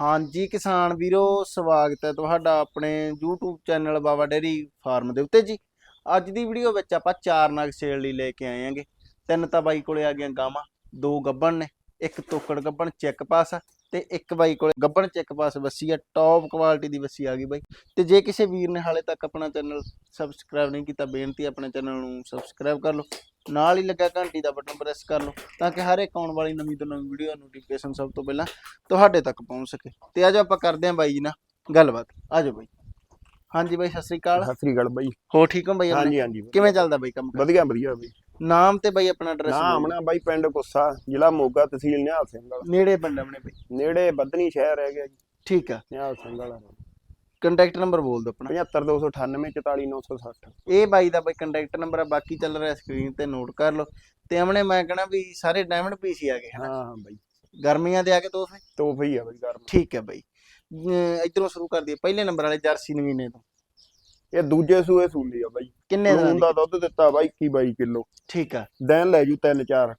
ਹਾਂਜੀ ਕਿਸਾਨ ਵੀਰੋ, ਸਵਾਗਤ ਹੈ ਤੁਹਾਡਾ ਆਪਣੇ YouTube channel Baba dairy farm ਦੇ ਉੱਤੇ ਜੀ। ਅੱਜ ਦੀ ਵੀਡੀਓ ਵਿੱਚ ਆਪਾਂ ਚਾਰ ਨਗ ਸੇਲ ਲਈ ਲੈ ਕੇ ਆਏ ਆਂਗੇ ਤਿੰਨ ਤਾਂ ਬਾਈ ਕੋਲੇ ਆ ਗਈਆਂ ਗਾਵਾਂ, ਦੋ ਗੱਬਣ ਨੇ, ਇੱਕ ਤੋਕੜ ਗੱਬਣ, ਚੈੱਕ ਪਾਸ। ਤੇ ਇੱਕ ਬਾਈ ਕੋਲੇ ਗੱਬਣ ਚੈੱਕ ਪਾਸ ਵੱਸੀ ਆ ਟੌਪ ਕੁਆਲਿਟੀ ਦੀ ਵੱਸੀ ਆ ਗਈ ਬਾਈ। ਤੇ ਜੇ ਕਿਸੇ ਵੀਰ ਨੇ ਹਾਲੇ ਤੱਕ ਆਪਣਾ ਚੈਨਲ ਸਬਸਕ੍ਰਾਈਬ ਨਹੀਂ ਕੀਤਾ ਬੇਨਤੀ ਆਪਣੇ ਚੈਨਲ ਨੂੰ ਸਬਸਕ੍ਰਾਈਬ ਕਰ ਲਓ। ਨਾਲ ਹੀ ਲੱਗਾ ਘੰਟੀ ਦਾ ਬਟਨ ਪ੍ਰੈਸ ਕਰ ਲਓ ਤਾਂ ਕਿ ਹਰ ਇੱਕ ਆਉਣ ਵਾਲੀ ਨਵੀਂ ਤੋਂ ਨਵੀਂ ਵੀਡੀਓ ਨੋਟੀਫਿਕੇਸ਼ਨ ਸਭ ਤੋਂ ਪਹਿਲਾਂ ਤੁਹਾਡੇ ਤੱਕ ਪਹੁੰਚ ਸਕੇ। ਤੇ ਅੱਜ ਆਪਾਂ ਕਰਦੇ ਹਾਂ ਬਾਈ ਜੀ ਨਾਲ ਗੱਲਬਾਤ। ਆਜੋ ਬਾਈ। ਹਾਂਜੀ ਬਾਈ ਸਤਿ ਸ੍ਰੀ ਅਕਾਲ। ਸਤਿ ਸ੍ਰੀ ਅਕਾਲ ਬਾਈ। ਹੋ ਠੀਕ ਹੋ ਬਾਈ? ਹਾਂਜੀ ਹਾਂਜੀ। ਕਿਵੇਂ ਚੱਲਦਾ ਬਾਈ ਕੰਮ? ਵਧੀਆ ਵਧੀਆ ਬਾਈ। ਨਾਮ ਤੇ ਬਾਈ ਆਪਣਾ ਐਡਰੈਸ ਨਾਮ ਨਾ ਬਾਈ ਪਿੰਡ ਕੁੱਸਾ ਜ਼ਿਲ੍ਹਾ ਮੋਗਾ ਤਹਿਸੀਲ ਨਿਹਾਲ ਸਿੰਘ ਵਾਲਾ। ਨੇੜੇ ਪਿੰਡ ਆਪਣੇ ਬਾਈ। ਨੇੜੇ ਬੱਧਨੀ ਸ਼ਹਿਰ ਰਹਿ ਗਿਆ ਜੀ। ਠੀਕ ਆ। ਨਿਹਾਲ ਸਿੰਘ ਵਾਲਾ। ਕੰਟੈਕਟ ਨੰਬਰ ਬੋਲ ਦਿਓ ਆਪਣਾ। 75298 44960 ਇਹ ਬਾਈ ਦਾ ਬਾਈ ਕੰਟੈਕਟ ਨੰਬਰ ਆ ਬਾਕੀ ਚੱਲ ਰਿਹਾ ਸਕਰੀਨ ਤੇ ਨੋਟ ਕਰ ਲਓ। ਤੇ ਅਮਨੇ ਮੈਂ ਕਹਣਾ ਵੀ ਸਾਰੇ ਡਾਇਮੰਡ ਪੀਸ ਹੀ ਆ ਗਏ ਹਨਾ? ਹਾਂ ਹਾਂ ਬਾਈ। ਗਰਮੀਆਂ ਦੇ ਆ ਕੇ ਤੋਹਫੇ? ਤੋਹਫੇ ਹੀ ਆ ਬਾਈ ਗਰਮ। ਠੀਕ ਹੈ ਬਾਈ। ਇਧਰੋਂ ਸ਼ੁਰੂ ਕਰ ਦਈਏ ਪਹਿਲੇ ਨੰਬਰ ਵਾਲੇ ਜਰਸੀ ਨਵੀਨੇ ਤੋਂ। ਇਹ ਦੂਜੇ ਸੂਏ ਸੂਲੀ ਆ ਬਾਈ। ਕਿੰਨੇ ਦਿਨਾਂ ਲੂਣ ਦੀ ਦਾ ਦੁੱਧ ਦਿੱਤਾ ਬਾਈ 21 22 ਕਿਲੋ। ਠੀਕ ਆ। ਦਿਨ ਲੈ ਜੂ 3 4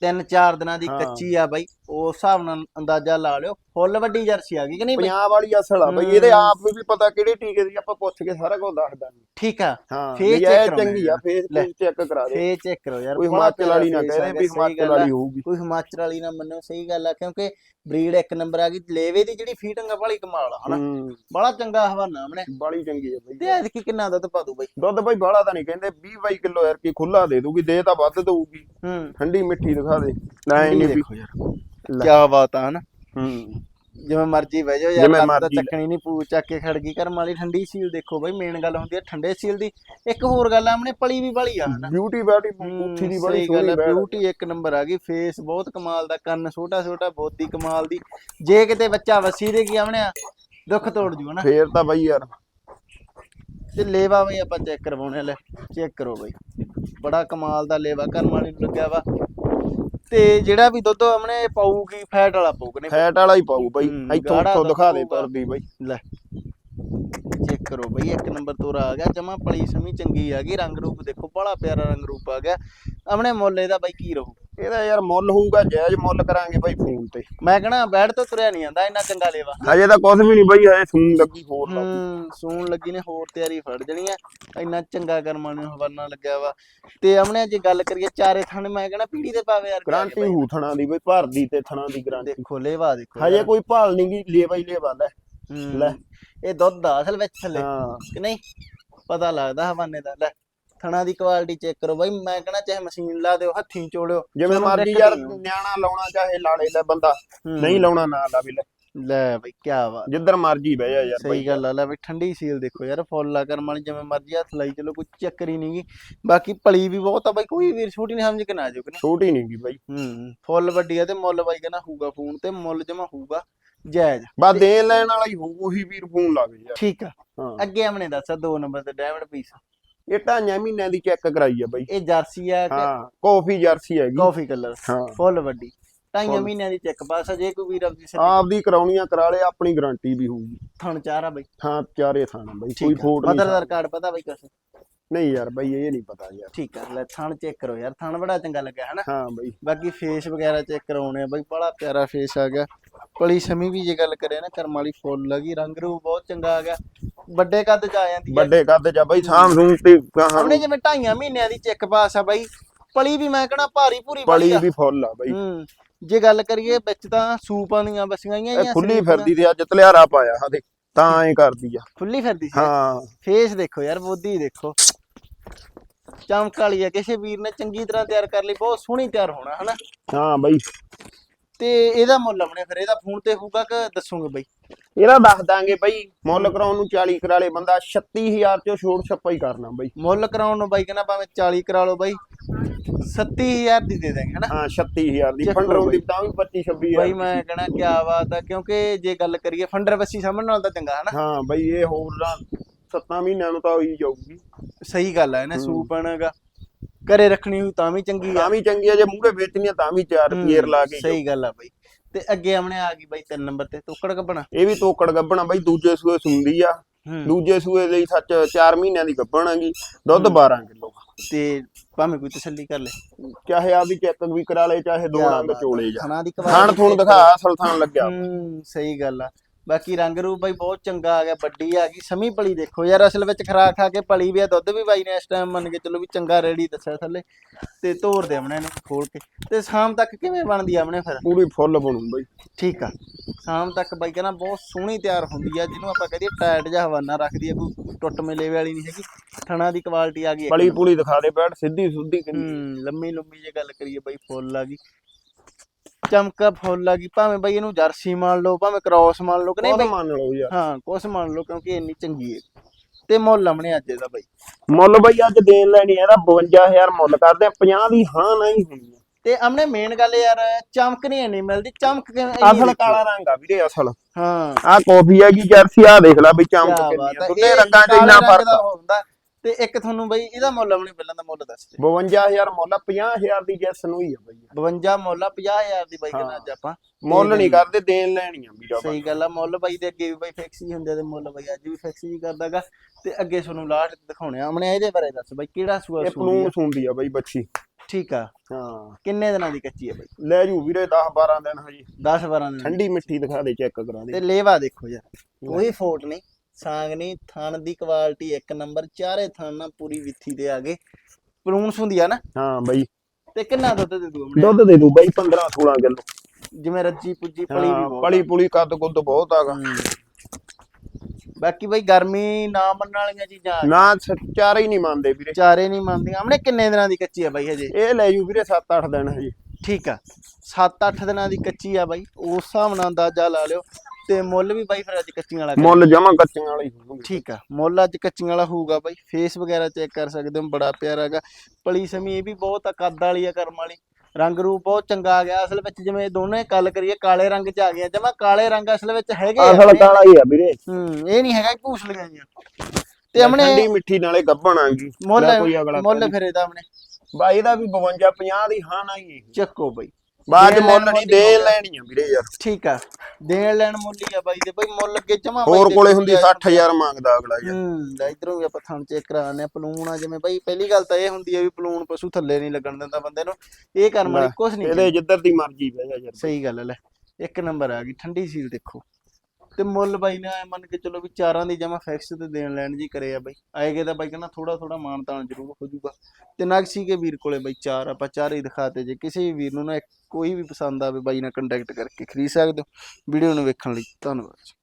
ਤਿੰਨ ਚਾਰ ਦਿਨਾਂ ਦੀ ਹਾਂ। ਕੱਚੀ ਆ ਬਾਈ। ਉਸ ਹਿਸਾਬ ਨਾਲ ਅੰਦਾਜ਼ਾ ਲਾ ਲਿਓ। ਫੁੱਲ ਵੱਡੀ ਜਰਸੀ ਆ ਗਈ ਕਿ ਨਹੀਂ ਬਾਈ? ਪੰਜਾਬ ਵਾਲੀ ਅਸਲ ਆ ਬਾਈ। ਇਹਦੇ ਆਪ ਵੀ ਪਤਾ ਕਿਹੜੇ ਟੀਕੇ ਦੀ ਆਪਾਂ ਪੁੱਛ ਕੇ ਸਾਰਾ ਕੁਝ ਦੱਸ ਦਾਂਗੇ। ਠੀਕ ਆ। ਹਾਂ ਫੇਰ ਵੀ ਇਹ ਕਰਾਉਣਾ ਚੰਗੀ ਆ ਫੇਸ ਲੈ। ਚੈੱਕ ਕਰਾ ਦੇ ਫੇਰ ਚੈੱਕ ਕਰੋ ਯਾਰ ਕੋਈ ਬੜਾ ਹਿਮਾਚਲ ਵਾਲੀ ਨਾ face ਕਹਿ ਗਿਆ, ਵੀ ਸਹੀ ਹਿਮਾਚਲ ਗੱਲ ਆ। ਵਾਲੀ ਹੋਊਗੀ। ਕੋਈ ਹਿਮਾਚਲ ਵਾਲੀ ਨਾ ਮੰਨੋ ਸਹੀ ਗੱਲ ਆ ਕਿਉਂਕਿ ਬਰੀਡ ਇੱਕ ਨੰਬਰ ਆ ਗਈ ਲੇਵੇ ਦੀ ਜਿਹੜੀ ਫੀਟਿੰਗ ਆ ਬੜੀ ਕਮਾਲ ਆ ਹਨਾ? ਹੂੰ। ਬੜਾ ਚੰਗਾ ਹਵਾਨਾ ਆਪਣੇ ਬਾਲੀ ਚੰਗੀ ਆ ਤੇ ਬਾਈ ਐਤਕੀ ਕਿੰਨਾ ਦੁੱਧ ਪਾ ਦੂ ਬਾਈ। ਦੁੱਧ ਬਾਈ ਬਾਹਲਾ ਤਾਂ ਨਹੀਂ ਕਹਿੰਦੇ 20 22 ਕਿਲੋ ਯਾਰ ਕੀ ਖੁੱਲਾ ਦੇ ਦੂਗੀ ਦੇ ਤਾਂ ਵੱਧ ਦਊਗੀ। ਹੂੰ। ਠੰਡੀ ਮਿੱਠੀ ਦਿਖਾ ਦੇ। ਨਾ ਇਹ ਨਹੀਂ ਵੀ ਦੇਖੋ ਯਾਰ। ਲੈ। ਕੀ ਬਾਤ ਆ ਹਨਾ? ਹੂੰ। ਜਿਵੇਂ ਮਰਜ਼ੀ ਬਹਿ ਜਾਓ ਯਾਰ ਲੱਤ ਤਾਂ। ਚੱਕਣੀ ਨਹੀਂ ਪੂ ਚੱਕ ਕੇ ਖੜ ਗਈ। ਕਰਮ ਵਾਲੀ ਠੰਡੀ ਸੀਲ ਦੇਖੋ ਬਾਈ ਮੇਨ ਗੱਲ ਹੁੰਦੀ ਹੈ ਠੰਡੇ ਸੀਲ ਦੀ। ਇੱਕ ਹੋਰ ਗੱਲ ਆ ਆਪਣੇ ਪਲੀ ਵੀ ਬੜੀ ਆ ਹਨਾ? ਬਿਊਟੀ ਬਾਡੀ ਉੱਥੀ ਦੀ ਬੜੀ ਸਹੀ ਗੱਲ ਸੋਹਣੀ ਹੈ ਬੈਠ। ਬਿਊਟੀ ਇੱਕ ਨੰਬਰ ਆ ਗਈ ਫੇਸ ਬਹੁਤ ਕਮਾਲ ਦਾ ਕੰਨ ਛੋਟਾ ਛੋਟਾ ਬੋਦੀ ਕਮਾਲ ਦੀ। ਜੇ ਕਿਤੇ ਬੱਚਾ ਵਸੀ ਦੇ ਕੀ ਆਵਣਿਆ ਦੁੱਖ ਤੋੜ ਜੂ ਹਨਾ? ਫੇਰ ਤਾਂ ਬਾਈ ਯਾਰ। ਤੇ ਲੇਵਾ ਬਈ ਆਪਾਂ ਚੈੱਕ ਕਰਵਾਉਣੇ ਲੈ ਚੈੱਕ ਕਰੋ ਬਈ। ਬੜਾ ਕਮਾਲ ਦਾ ਲੇਵਾ ਕਰਨ ਵਾਲੀ ਨੂੰ ਲੱਗਿਆ ਵਾ। ਤੇ ਜਿਹੜਾ ਵੀ ਦੁੱਧ ਆਪਣੇ ਪਾਊਗੀ ਫੈਟ ਵਾਲਾ ਪਾਊਗਾ ਨਹੀਂ ਫੈਟ ਵਾਲਾ ਹੀ ਪਾਊ ਬਾਈ। ਹੂੰ, ਇੱਥੋਂ ਗਾੜਾ ਦੁੱਧ ਦਿਖਾ ਦੇ ਪਊਗਾ। ਤੁਰਦੀ ਬਾਈ। ਲੈ। ਚੈੱਕ ਕਰੋ ਬਈ ਇੱਕ ਨੰਬਰ ਤੋਰਾ ਆ ਗਿਆ ਜਮਾ ਪਲੀ ਸਮੀ ਚੰਗੀ ਆ ਗਈ ਰੰਗ ਰੂਪ ਦੇਖੋ ਬੜਾ ਪਿਆਰਾ ਰੰਗ ਰੂਪ ਆ ਗਿਆ। ਆਪਣੇ ਮੁੱਲ ਇਹਦਾ ਬਾਈ ਕੀ ਰਹੂ ਇਹਦਾ ਯਾਰ ਮੁੱਲ ਹੋਊਗਾ ਜਾਇਜ਼ ਮੁੱਲ ਕਰਾਂਗੇ ਬਾਈ ਫੋਨ ਤੇ। ਮੈਂ ਕਹਣਾ ਬੈਠ ਤੋਂ ਤੁਰਿਆ ਨਹੀਂ ਜਾਂਦਾ ਇੰਨਾ ਚੰਗਾ ਲੇਵਾ। ਹਜੇ ਤਾਂ ਕੁਝ ਵੀ ਨਹੀਂ ਬਾਈ ਹਜੇ ਸੂਨ ਲੱਗੀ ਹੋਰ ਲੱਗੀ ਹੂੰ ਸੂਣ ਲੱਗੀ ਨੇ ਹੋਰ ਤਿਆਰੀ ਫੜ ਜਣੀ ਆ। ਇੰਨਾ ਚੰਗਾ ਕਰਮਾਂ ਨੂੰ ਹਵਾਨਾ ਲੱਗਿਆ ਵਾ। ਤੇ ਆਮਣੇ ਜੇ ਗੱਲ ਕਰੀਏ ਚਾਰੇ ਥਣ ਮੈਂ ਕਹਣਾ ਪੀੜੀ ਦੇ ਪਾਵੇ ਯਾਰ ਗਾਰੰਟੀ ਹੂ ਥਣਾ ਦੀ ਬਾਈ ਭਰਦੀ ਤੇ ਥਣਾ ਦੀ ਗਾਰੰਟੀ ਦੇਖੋ ਲੇਵਾ ਦੇਖੋ। ਹਜੇ। ਕੋਈ ਭਾਲ ਨਹੀਂ ਗੀ ਲੈ ਬਾਈ ਲੈ ਲੈ। ਹੂੰ, ਲੈ। ਇਹ ਦੁੱਧ ਆ ਅਸਲ ਵਿੱਚ ਥੱਲੇ। ਹਾਂ। ਕਿ ਨਹੀਂ? ਪਤਾ ਲੱਗਦਾ ਹਵਾਨੇ ਦਾ ਲੈ। ਥਣਾ ਦੀ ਕੁਆਲਿਟੀ ਚੈੱਕ ਕਰੋ ਬਾਈ ਮੈਂ ਕਹਣਾ ਚਾਹੇ ਮਸ਼ੀਨ ਲਾ ਦਿਓ ਹੱਥੀਂ ਚੋਲਿਓ ਜਿਵੇਂ ਮਰਜ਼ੀ ਯਾਰ। ਨਿਆਣਾ ਲਾਉਣਾ ਚਾਹੇ ਲਾੜੇ ਲੈ ਬੰਦਾ ਨਹੀਂ ਲਾਉਣਾ ਨਾ ਲਾਵੇ ਲੈ। ਲੈ ਬਾਈ ਕੀ ਬਾਤ। ਜਿੱਧਰ ਮਰਜ਼ੀ ਬਹਿ ਜਾ ਯਾਰ ਸਹੀ ਗੱਲ ਆ ਲੈ ਬਈ ਠੰਡੀ ਸੀਲ ਦੇਖੋ ਯਾਰ ਫੁੱਲ ਆ ਕਰਮ ਵਾਲੀ ਜਿਵੇਂ ਮਰਜ਼ੀ ਹੱਥ ਲਾਈ ਚਲੋ ਕੋਈ ਚੱਕਰ ਹੀ ਨਹੀਂਗੀ ਬਾਕੀ ਪਲੀ ਵੀ ਬਹੁਤ ਆ ਬਾਈ ਕੋਈ ਵੀਰ ਛੋਟੀ ਨਹੀਂ ਸਮਝ ਕੇ ਨਾ ਜਾਓ ਕਿ ਛੋਟੀ ਨਹੀਂ ਗੀ ਬਾਈ। ਹੂੰ ਫੁੱਲ ਵੱਡੀ ਆ ਤੇ ਮੁੱਲ ਬਾਈ ਕਹਿੰਦਾ ਹੋਊਗਾ ਫੋਨ ਤੇ ਮੁੱਲ ਜਮਾ ਹੋਊਗਾ ਜਾਇਜ਼। ਬਸ ਦੇਣ ਲੈਣ ਵਾਲਾ ਹੀ ਹੋਊ ਉਹੀ ਵੀਰ ਫੋਨ ਲਾਵੇ ਯਾਰ। ਠੀਕ ਆ। ਅੱਗੇ ਆਮਣੇ ਦੱਸ ਦੋ ਨੰਬਰ ਤੇ ਡਾਇਮੰਡ ਪੀਸ ਇਹ ਢਾਈਆਂ ਮਹੀਨਿਆਂ ਦੀ ਚੈੱਕ ਕਰਾਈ ਆ ਬਾਈ। ਇਹ ਜਰਸੀ ਆ ਹਾਂ ਕਾਫੀ ਜਰਸੀ ਹੈਗੀ। ਕਾਫੀ ਕਲਰ ਹਾਂ। ਫੁੱਲ ਵੱਡੀ। ਢਾਈਆਂ। ਮਹੀਨਿਆਂ ਦੀ ਚੈੱਕ ਪਾਸ ਆ ਜੇ ਕੋਈ ਵੀਰ ਆਪਦੀ ਸਿੱਧੀ ਆਪਦੀ ਕਰਾਉਣੀਆਂ ਕਰਾ ਲੈ ਆਪਣੀ ਗਾਰੰਟੀ ਵੀ ਹੋਊਗੀ। ਥਣ ਚਾਰ ਆ ਬਾਈ। ਹਾਂ ਚਾਰੇ ਥਾਣਾ ਬਾਈ ਕੋਈ ਆ। ਫੋਟ ਨਹੀਂ ਰਿਕਾਰਡ ਪਤਾ ਬਾਈ ਕੁਛ? ਨਹੀਂ ਯਾਰ ਬਾਈ ਇਹ ਨਹੀਂ ਪਤਾ ਯਾਰ। ਠੀਕ ਆ ਲੈ ਥਣ ਚੈੱਕ ਕਰੋ ਯਾਰ ਥਣ ਬੜਾ ਚੰਗਾ ਲੱਗਿਆ ਹਨਾ? ਹਾਂ ਬਾਈ। ਬਾਕੀ ਫੇਸ ਵਗੈਰਾ ਚੈੱਕ ਕਰਾਉਣੇ ਆ ਬਈ ਬੜਾ ਪਿਆਰਾ ਫੇਸ ਆ ਗਿਆ। ਪਲੀ ਸਮੀ ਵੀ ਜੇ ਗੱਲ ਕਰੇ ਨਾ ਕਰਮ ਵਾਲੀ ਫੁੱਲ ਲੱਗੀ ਰੰਗ ਰੂਪ ਬਹੁਤ ਚੰਗਾ ਆ ਗਿਆ। ਵੱਡੇ ਕੱਦ ਚ ਆ ਜਾਂਦੀ ਆ। ਵੱਡੇ ਕੱਦ ਜਾ ਬਾਈ ਸਾਮ ਸੂਮ ਤੇ ਸਾਹਮਣੇ ਜਿਵੇਂ ਢਾਈਆਂ ਮਹੀਨਿਆਂ ਦੀ ਚੈੱਕ ਪਾਸ ਆ ਬਾਈ ਪਲੀ ਵੀ ਮੈਂ ਕਹਣਾ ਭਾਰੀ ਭੂਰੀ ਪਲੀ ਆ। ਵੀ ਫੁੱਲ ਆ ਬਾਈ। ਹੂੰ ਜੇ ਗੱਲ ਕਰੀਏ ਵਿੱਚ ਤਾਂ ਸੂਪਾਂ ਦੀਆਂ ਬਸੀਆਂ ਹੀ ਇਹ ਖੁੱਲੀ ਫਿਰਦੀ ਤੇ ਅੱਜ ਤਲਿਆਰਾ ਪਾਇਆ ਹਦੇ ਤਾਂ ਐ ਕਰਦੀ ਆ। ਖੁੱਲੀ ਫਿਰਦੀ ਸੀ। ਹਾਂ। ਫੇਸ ਦੇਖੋ ਯਾਰ ਬੋਦੀ ਦੇਖੋ। ਚਮਕ ਵਾਲੀ ਆ ਕਿਸੇ ਵੀਰ ਨੇ ਚੰਗੀ ਤਰ੍ਹਾਂ ਤਿਆਰ ਕਰ ਲਈ ਬਹੁਤ ਸੋਹਣੀ ਤਿਆਰ ਹੋਣਾ ਹਨਾ? ਹਾਂ ਬਾਈ। ਤੇ ਇਹਦਾ ਮੁੱਲ ਆਪਣੇ ਫਿਰ ਇਹਦਾ ਫੋਨ ਤੇ ਹੋਊਗਾ ਕਿ ਦੱਸੋਗੇ ਬਾਈ? ਇਹਦਾ ਦੱਸ ਦਾਂਗੇ ਬਾਈ ਮੁੱਲ ਕਰਾਉਣ ਨੂੰ 40 ਕਰਾਲੇ ਬੰਦਾ 36000 ਚੋਂ ਛੋੜ ਛੱਪਾ ਹੀ ਕਰਨਾ ਬਾਈ। ਮੁੱਲ ਕਰਾਉਣ ਨੂੰ ਬਾਈ ਕਹਿੰਦਾ ਭਾਵੇਂ 40 ਕਰਾ ਲਓ ਬਾਈ 37000 ਦੀ ਦੇ ਦਾਂਗੇ ਹਨਾ? ਹਾਂ 36000 ਦੀ ਚੱਕੋ ਫੰਡਰ। ਹੁੰਦੀ ਤਾਂ ਵੀ 25 26000 ਬਾਈ ਮੈਂ ਕਹਣਾ ਕਿਆ ਬਾਤ ਆ ਕਿਉਂਕਿ ਜੇ ਗੱਲ ਕਰੀਏ ਫੰਡਰ ਬੱਸੀ ਸਾਹਮਣੇ ਨਾਲ ਤਾਂ ਚੰਗਾ ਹਨਾ? ਹਾਂ ਬਾਈ ਇਹ ਹੋਰ ਨਾ 7 ਮਹੀਨਿਆਂ ਨੂੰ ਤਾਂ ਹੋਈ ਜਾਊਗੀ। ਸਹੀ ਗੱਲ ਆ ਇਹਨੇ। ਸੂਪਣਗਾ ਘਰੇ ਰੱਖਣੀ ਹੋਈ ਤਾਂ ਵੀ ਚੰਗੀ ਆ। ਤਾਂ ਵੀ ਚੰਗੀ ਆ ਜੇ ਮੂਹਰੇ ਵੇਚਣੀ ਆ ਤਾਂ ਵੀ 4 ਹੂੰ, ਰੁਪਏ ਲਾ ਕੇ ਸਹੀ ਗੱਲ ਆ ਬਾਈ। ਤੇ ਅੱਗੇ ਆਮਣੇ ਆ ਗਈ ਬਾਈ ਤਿੰਨ ਨੰਬਰ ਤੇ ਤੋਕੜ ਕੱਪਣਾ ਇਹ ਵੀ ਤੋਕੜ ਗੱਬਣਾ ਬਾਈ ਦੂਜੇ ਸੂਏ ਸੁੰਦੀ ਆ। ਦੂਜੇ ਸੂਏ ਲਈ ਸੱਚ 4 ਮਹੀਨਿਆਂ ਦੀ ਗੱਭਣ ਹੈਗੀ ਦੁੱਧ ਹੂੰ। 12 ਕਿਲੋ। ਤੇ ਭਾਵੇਂ ਕੋਈ ਤਸੱਲੀ ਕਰ ਲੈ। ਚਾਹੇ ਆ ਵੀ ਚੈੱਕ ਵੀ ਕਰਾ ਲੇ ਚਾਹੇ ਦੋ ਕਿਆ ਰੰਗ ਬਾਤ ਚੋਲੇ ਜਾ। ਖਾਣਾ ਦੀ ਥਾਣ ਥੂਣ ਦਿਖਾ ਅਸਲ ਥਾਣ ਲੱਗਿਆ। ਸਹੀ ਗੱਲ ਆ। ਬਾਕੀ ਰੰਗ ਰੂਪ ਬਾਈ ਬਹੁਤ ਚੰਗਾ ਆ ਗਿਆ ਵੱਡੀ ਆ ਗਈ ਸਮੀ ਪਲੀ ਦੇਖੋ ਯਾਰ ਅਸਲ ਵਿੱਚ ਖਰਾ ਖਾ ਕੇ ਪਲੀ ਵੀ ਆ ਦੁੱਧ ਵੀ ਬਾਈ ਨੇ ਇਸ ਟਾਈਮ ਮੰਨ ਕੇ ਚੱਲੋ ਵੀ ਚੰਗਾ ਰੈਡੀ ਦੱਸਿਆ ਥੱਲੇ ਤੇ ਤੋਰ ਦੇ ਆਮਣੇ ਨੂੰ ਖੋਲ ਕੇ ਤੇ ਸ਼ਾਮ ਤੱਕ ਕਿਵੇਂ ਬਣਦੀ ਆ ਆਮਣੇ ਫਿਰ? ਪੂਰੀ ਫੁੱਲ ਬਣੂ ਬਈ। ਠੀਕ ਆ ਸ਼ਾਮ ਤੱਕ ਬਾਈ ਕਹਿੰਦਾ ਬਹੁਤ ਸੋਹਣੀ ਤਿਆਰ ਹੁੰਦੀ ਆ ਜਿਹਨੂੰ ਆਪਾਂ ਕਹਦੇ ਟਾਇਟ ਜਿਹਾ ਹਵਾਨਾ ਰੱਖਦੀ ਆ ਕੋਈ ਟੁੱਟ ਮੇਲੇ ਵਾਲੀ ਨਹੀਂ ਹੈਗੀ ਥਣਾ ਦੀ ਕੁਆਲਿਟੀ ਆ ਗਈ ਪਲੀ ਪੁਲੀ ਦਿਖਾ ਦੇ ਬੈਠ ਸਿੱਧੀ ਸੁੱਧੀ ਕਿੰਨੀ। ਹੂੰ ਲੰਮੀ ਲੰਮੀ ਜੇ ਗੱਲ ਕਰੀਏ ਬਾਈ ਫੁੱਲ ਆ ਗਈ। ਚਮਕਾ ਫੁੱਲ ਆ ਗਈ ਭਾਵੇਂ ਬਾਈ ਇਹਨੂੰ ਜਰਸੀ ਮੰਨ ਲਓ ਭਾਵੇਂ ਕ੍ਰਾਸ ਮੰਨ ਲਓ ਕਿ ਨਹੀਂ ਬਾਈ ਮੰਨ ਲਓ ਯਾਰ। ਹਾਂ ਕੁਛ ਮੰਨ ਲਓ ਕਿਉਂਕਿ ਇੰਨੀ ਚੰਗੀ ਹੈ। ਤੇ ਮੁੱਲ ਲਮਣੇ ਅੱਜ ਇਹਦਾ ਬਾਈ। ਮੁੱਲ ਬਈ ਅੱਜ ਦੇਣ ਲੈਣੀ ਹੈ ਨਾ 52000 ਮੁੱਲ ਕਰਦੇ ਆ 50 ਦੀ ਹਾਂ ਨਹੀਂ ਹੋਣੀ ਤੇ ਅਮਨੇ ਮੇਨ ਗੱਲ ਯਾਰ ਚਮਕ ਨਹੀਂ ਇੰਨੀ ਮਿਲਦੀ ਚਮਕ ਅਸਲ। ਕਾਲਾ ਰੰਗ ਆ ਵੀਰੇ ਅਸਲ। ਹਾਂ। ਆ ਕਾਫੀ ਹੈਗੀ ਜਰਸੀ ਆ ਦੇਖ ਲੈ ਬਈ ਚਮਕ ਕਿੰਨੀ ਆ। ਇਹ ਰੰਗਾਂ 'ਚ ਇੰਨਾ ਫ਼ਰਕ ਹੁੰਦਾ। ਤੇ ਇੱਕ ਤੁਹਾਨੂੰ ਬਾਈ ਇਹਦਾ ਮੁੱਲ ਅਮਨੇ ਪਹਿਲਾਂ ਦਾ ਮੁੱਲ ਦੱਸ ਦੇ 52000 ਮੁੱਲ ਆ 50000 ਦੀ ਜੈਸ ਨੂੰ ਹੀ ਆ ਬਈ। 52 ਮੁੱਲ ਆ 50000 ਦੀ ਬਾਈ ਕਹਿੰਦਾ। ਅੱਜ ਆਪਾਂ। ਮੁੱਲ ਨਹੀਂ ਕਰਦੇ ਦੇਣ ਲੈਣੀ ਆ ਵੀਰਾ ਸਹੀ ਗੱਲ ਆ ਮੁੱਲ ਬਾਈ ਦੇ ਅੱਗੇ ਵੀ ਬਾਈ ਫਿਕਸ ਹੀ ਹੁੰਦੇ ਤੇ ਮੁੱਲ ਬਾਈ ਅੱਜ ਵੀ ਫਿਕਸ ਹੀ ਕਰਦਾਗਾ। ਤੇ ਅੱਗੇ ਤੁਹਾਨੂੰ ਲਾਟ ਦਿਖਾਉਣੇ ਆ। ਅਮਨੇ ਇਹਦੇ ਬਾਰੇ ਦੱਸ ਬਾਈ ਕਿਹੜਾ ਸੂਆ ਇਹ ਸੂਈ ਆ? ਪਲੂਣ ਸੁੰਦੀ ਆ ਬਈ ਬੱਚੀ। ਠੀਕ ਆ। ਹਾਂ। ਕਿੰਨੇ ਦਿਨਾਂ ਦੀ ਕੱਚੀ ਆ ਬਾਈ? ਲੈ ਜੂ ਵੀਰੇ 10 12 ਦਿਨ ਹਜੀ। 10 12 ਦਿਨ। ਠੰਡੀ ਮਿੱਠੀ ਦਿਖਾ ਦੇ ਚੈੱਕ ਕਰਾ ਤੇ ਦੇ ਲੇਵਾ ਦੇਖੋ ਯਾਰ ਕੋਈ ਫੋਟ ਨਹੀਂ। ਸਾਂਗ ਨਹੀਂ ਥਣ ਦੀ ਕੁਆਲਿਟੀ ਇੱਕ ਨੰਬਰ ਚਾਰੇ ਥਣ ਨਾਲ ਪੂਰੀ ਵਿੱਥੀ ਤੇ ਆ ਗਏ। ਪਲੂਨਸ ਹੁੰਦੀ ਆ ਨਾ? ਹਾਂ ਬਈ। ਤੇ ਕਿੰਨਾ ਦੁੱਧ ਦੇ ਦੂ ਆਪਣੇ? ਦੁੱਧ ਦੇ ਦੂ ਬਈ 15 16 ਕਿਲੋ। ਜਿਵੇਂ ਰੱਜੀ ਪੁੱਜੀ ਪਲੀ ਵੀ ਬਹੁਤ ਪਲੀ ਪੁਲੀ ਕੱਦ ਕੁੱਦ ਬਹੁਤ ਆਗਾ। ਬਾਕੀ ਬਈ ਗਰਮੀ ਨਾ ਮੰਨਣ ਵਾਲੀਆਂ ਚੀਜ਼ਾਂ। ਨਾ ਚਾਰੇ ਹੀ ਨਹੀਂ ਮੰਨਦੇ ਵੀਰੇ। ਚਾਰੇ ਨਹੀਂ ਮੰਨਦੀਆਂ। ਆਪਣੇ ਕਿੰਨੇ ਦਿਨਾਂ ਦੀ ਕੱਚੀ ਆ ਬਾਈ ਹਜੇ? ਇਹ ਲੈ ਜੂ ਵੀਰੇ 7-8 ਦਿਨ ਹਜੀ। ਠੀਕ ਆ। 7-8 ਦਿਨਾਂ ਦੀ ਕੱਚੀ ਆ ਬਾਈ। ਉਸ ਹਿਸਾਬ ਨਾਲ ਅੰਦਾਜ਼ਾ ਲਾ ਲਿਓ। ਤੇ ਮੁੱਲ ਵੀ ਬਾਈ ਫਿਰ ਅੱਜ ਕੱਚੀਆਂ ਵਾਲਾ। ਮੁੱਲ ਜਮਾ ਕੱਚੀਆਂ ਵਾਲੀ ਹੋਊਗੀ। ਠੀਕ ਆ ਮੁੱਲ ਅੱਜ ਕੱਚੀਆਂ ਵਾਲਾ ਹੋਊਗਾ ਬਾਈ। ਫੇਸ ਵਗੈਰਾ ਚੈੱਕ ਕਰ ਸਕਦੇ ਹੋ ਬੜਾ ਪਿਆਰਾ ਹੈਗਾ। ਪਲੀ ਸਮੀ ਇਹ ਵੀ ਬਹੁਤ ਕੱਦ ਵਾਲੀ ਆ ਕਰਮ ਵਾਲੀ। ਰੰਗ ਰੂਪ ਬਹੁਤ ਚੰਗਾ ਆ ਗਿਆ। ਅਸਲ ਵਿੱਚ ਜਿਵੇਂ ਦੋਨੇ ਗੱਲ ਕਰੀਏ ਕਾਲੇ ਰੰਗ ਚ ਆ ਗਿਆ ਜਮਾ ਕਾਲੇ ਰੰਗ ਅਸਲ ਵਿੱਚ ਹੈਗੇ ਆ ਅਸਲ। ਕਾਲਾ ਹੀ ਆ ਵੀਰੇ। ਹੂੰ ਇਹ ਨਹੀਂ ਹੈਗਾ ਭੂਸ ਲਗਾਈਆਂ ਤੇ ਆਪਣੇ ਠੰਡੀ ਮਿੱਠੀ ਨਾਲੇ ਗੱਭਣ ਆਂਗੀ ਮੁੱਲ ਮੁੱਲ ਫਿਰ ਇਹਦਾ ਆਪਣੇ। ਬਾਈ ਦਾ ਵੀ 52 50 ਦੀ ਹਾਂ ਨਾ ਹੀ ਚੱਕੋ ਬਾਈ। ਬਾਅਦ ਦੇਣ ਮੁੱਲ ਲੈਣ ਨਹੀਂ ਮੁੱਲ ਦੇ। ਲੈਣੀ ਆ ਵੀਰੇ ਯਾਰ। ਠੀਕ ਆ ਦੇਣ ਲੈਣ ਮੁੱਲ ਆ ਬਾਈ ਦੇ ਬਾਈ ਮੁੱਲ ਅੱਗੇ ਜਮਾ ਹੋਰ ਕੋਲੇ ਹੁੰਦੀ 60000 ਮੰਗਦਾ ਅਗਲਾ ਯਾਰ। ਹੂੰ ਲੈ ਇਧਰੋਂ ਵੀ ਆਪਾਂ ਥਣ ਚੈੱਕ ਕਰਾਣੇ ਆ ਪਲੂਣ ਆ ਜਿਵੇਂ ਬਾਈ ਪਹਿਲੀ ਗੱਲ ਤਾਂ ਇਹ ਹੁੰਦੀ ਆ ਵੀ ਪਲੂਣ ਪਸ਼ੂ ਥੱਲੇ ਨਹੀਂ ਲੱਗਣ ਦਿੰਦਾ ਬੰਦੇ ਨੂੰ ਇਹ ਕਰਮ ਵਾਲੀ ਕੁਝ ਨਹੀਂ ਇਹਦੇ ਜਿੱਧਰ ਦੀ ਮਰਜ਼ੀ ਬਹਿ ਜਾ ਯਾਰ। ਸਹੀ ਗੱਲ ਹੈ ਲੈ ਇੱਕ ਨੰਬਰ ਆ ਗਈ ਠੰਡੀ ਸੀਲ ਦੇਖੋ। ਤੇ ਮੁੱਲ ਬਾਈ ਨੇ ਐਂ ਮੰਨ ਕੇ ਚਲੋ ਵੀ ਚਾਰਾਂ ਦੀ ਜਮਾ ਫਿਕਸ ਤੇ ਦੇਣ ਲੈਣ ਜੀ ਕਰੇ ਆ ਬਾਈ। ਆਏਗੇ ਤਾਂ ਬਾਈ ਕਹਿੰਦਾ ਥੋੜਾ ਥੋੜਾ ਮਾਨ ਤਾਨ ਜ਼ਰੂਰ ਹੋ ਜਾਊਗਾ। ਤੇ ਨਕਸੀ ਕੇ ਵੀਰ ਕੋਲੇ ਬਾਈ ਚਾਰ, ਆਪਾਂ ਚਾਰੇ ਹੀ ਦਿਖਾਤੇ ਜੇ ਕਿਸੇ ਵੀ ਵੀਰ ਨੂੰ ਨਾ ਇੱਕ- ਕੋਈ ਵੀ ਪਸੰਦ ਆਵੇ ਬਾਈ ਨਾਲ ਕੰਟੈਕਟ ਕਰਕੇ ਖਰੀਦ ਸਕਦੇ ਹੋ। ਵੀਡੀਓ ਨੂੰ ਵੇਖਣ ਲਈ ਧੰਨਵਾਦ